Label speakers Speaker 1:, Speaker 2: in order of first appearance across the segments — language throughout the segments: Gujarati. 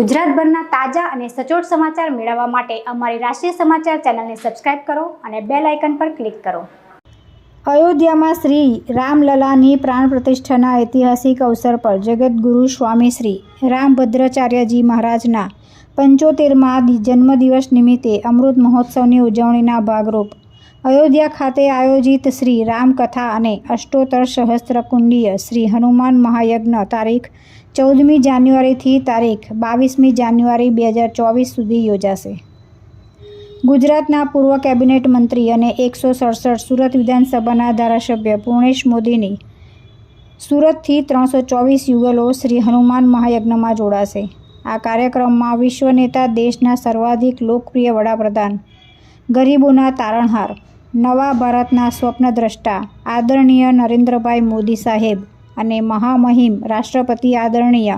Speaker 1: ગુજરાતભરના તાજા અને સચોટ સમાચાર મેળવવા માટે અમારી રાષ્ટ્રીય સમાચાર ચેનલને સબસ્ક્રાઇબ કરો અને બેલ આઇકન પર ક્લિક કરો. અયોધ્યામાં શ્રી રામલલાની પ્રાણ પ્રતિષ્ઠાના ઐતિહાસિક અવસર પર જગતગુરુ સ્વામી શ્રી રામભદ્રાચાર્યજી મહારાજના પંચોતેરમાં જન્મદિવસ નિમિત્તે અમૃત મહોત્સવની ઉજવણીના ભાગરૂપ અયોધ્યા ખાતે આયોજિત શ્રી રામકથા અને અષ્ટોત્તર સહસ્ત્ર કુંડીય શ્રી હનુમાન મહાયજ્ઞ તારીખ ચૌદમી જાન્યુઆરીથી તારીખ બાવીસમી જાન્યુઆરી બે હજાર ચોવીસ સુધી યોજાશે. ગુજરાતના પૂર્વ કેબિનેટ મંત્રી અને એકસો સડસઠ સુરત વિધાનસભાના ધારાસભ્ય પૂર્ણેશ મોદીની સુરતથી ત્રણસો ચોવીસ યુગલો શ્રી હનુમાન મહાયજ્ઞમાં જોડાશે. આ કાર્યક્રમમાં વિશ્વ નેતા, દેશના સર્વાધિક લોકપ્રિય વડાપ્રધાન, ગરીબોના તારણહાર, નવા ભારતના સ્વપ્નદ્રષ્ટા, આદરણીય નરેન્દ્રભાઈ મોદી સાહેબ અને મહામહિમ રાષ્ટ્રપતિ આદરણીય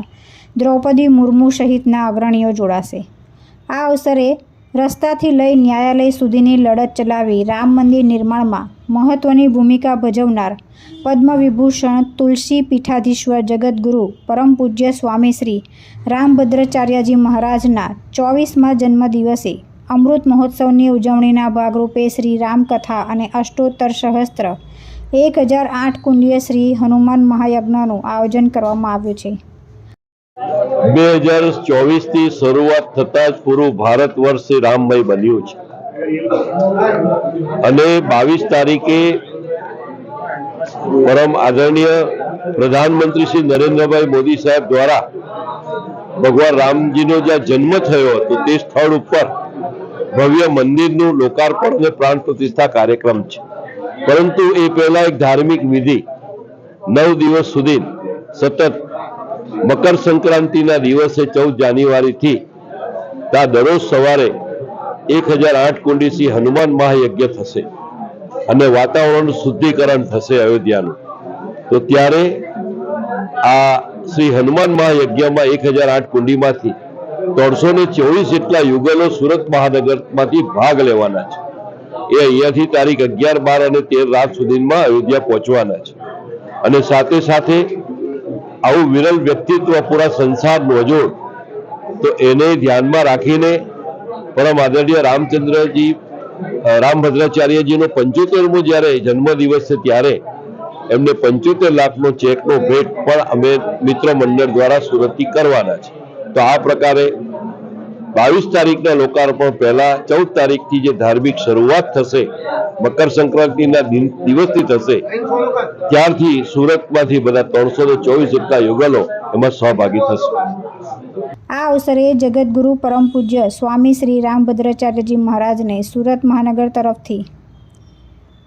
Speaker 1: દ્રૌપદી મુર્મુ સહિતના અગ્રણીઓ જોડાશે. આ અવસરે રસ્તાથી લઈ ન્યાયાલય સુધીની લડત ચલાવી રામ મંદિર નિર્માણમાં મહત્ત્વની ભૂમિકા ભજવનાર પદ્મવિભૂષણ તુલસી પીઠાધીશ્વર જગતગુરુ પરમ પૂજ્ય સ્વામી શ્રી રામભદ્રાચાર્યજી મહારાજના ચોવીસમાં જન્મદિવસે અમૃત મહોત્સવની ઉજવણીના ભાગરૂપે શ્રી રામકથા અને અષ્ટોત્તર સહસ્ત્ર એક હજાર આઠ કુંડીય શ્રી હનુમાન મહાયજ્ઞનું આયોજન કરવામાં આવ્યું છે.
Speaker 2: બે હજાર ચોવીસથી શરૂઆત થતા જ પૂરું ભારત વર્ષ રામમય બન્યું છે. અને બાવીસ તારીખે પરમ આદરણીય પ્રધાનમંત્રી શ્રી નરેન્દ્રભાઈ મોદી સાહેબ દ્વારા ભગવાન રામજીનો જ્યાં જન્મ થયો હતો તે સ્થળ ઉપર ભવ્ય મંદિરનું લોકાર્પણ અને પ્રાણ પ્રતિષ્ઠા કાર્યક્રમ છે. પરંતુ એ પહેલા એક ધાર્મિક વિધિ. નવ દિવસ સુધી સતત મકર સંક્રાંતિના દિવસે ચૌદ જાન્યુઆરીથી ત્યાં દરરોજ સવારે એક હજાર આઠ કુંડીસી હનુમાન મહાયજ્ઞ થશે અને વાતાવરણ શુદ્ધિકરણ થશે અયોધ્યાનું. તો ત્યારે આ શ્રી હનુમાન મહાયજ્ઞમાં એક હજાર આઠ કુંડીમાંથી ત્રણસો ને ચોવીસ જેટલા યુગલો સુરત મહાનગરમાંથી ભાગ લેવાના છે. એ અહીંયાથી તારીખ અગિયાર, બાર અને તેર રાત સુધીમાં અયોધ્યા પહોંચવાના છે. અને સાથે સાથે આવું વિરલ વ્યક્તિત્વ પૂરા સંસાર અજોડ, તો એને ધ્યાનમાં રાખીને પરમ આદરણીય રામચંદ્રજી રામભદ્રાચાર્યજીનો પંચોતેરમો જ્યારે જન્મદિવસ છે ત્યારે એમને પંચોતેર લાખનો ચેકનો ભેટ પણ અમે મિત્ર મંડળ દ્વારા સુરતથી કરવાના છે. તો આ પ્રકારે બાવીસ તારીખના લોકાર્પણ પહેલા, ચૌદ તારીખથી જે ધાર્મિક શરૂઆત થશે, મકર સંક્રાંતિના દિવસથી થશે, ત્યારથી સુરતમાંથી બધા ત્રણસો ને ચોવીસ જેટલા યુગલો એમાં સહભાગી થશે.
Speaker 1: આ અવસરે જગતગુરુ પરમ પૂજ્ય સ્વામી શ્રી રામભદ્રાચાર્યજી મહારાજને સુરત મહાનગર તરફથી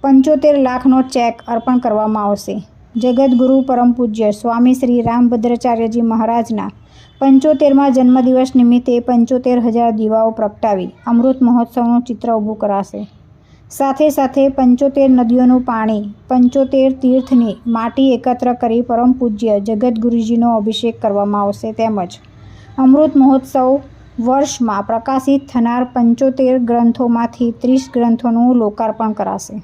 Speaker 1: પંચોતેર લાખનો ચેક અર્પણ કરવામાં આવશે. જગતગુરુ પરમ પૂજ્ય સ્વામી શ્રી રામભદ્રાચાર્યજી મહારાજના પંચોતેરમાં જન્મદિવસ નિમિત્તે પંચોતેર હજાર દીવાઓ પ્રગટાવી અમૃત મહોત્સવનું ચિત્ર ઊભું કરાશે. સાથે સાથે પંચોતેર નદીઓનું પાણી, પંચોતેર તીર્થની માટી એકત્ર કરી પરમ પૂજ્ય જગતગુરુજીનો અભિષેક કરવામાં આવશે તેમજ અમૃત મહોત્સવ વર્ષમાં પ્રકાશિત થનાર પંચોતેર ગ્રંથોમાંથી ત્રીસ ગ્રંથોનું લોકાર્પણ કરાશે.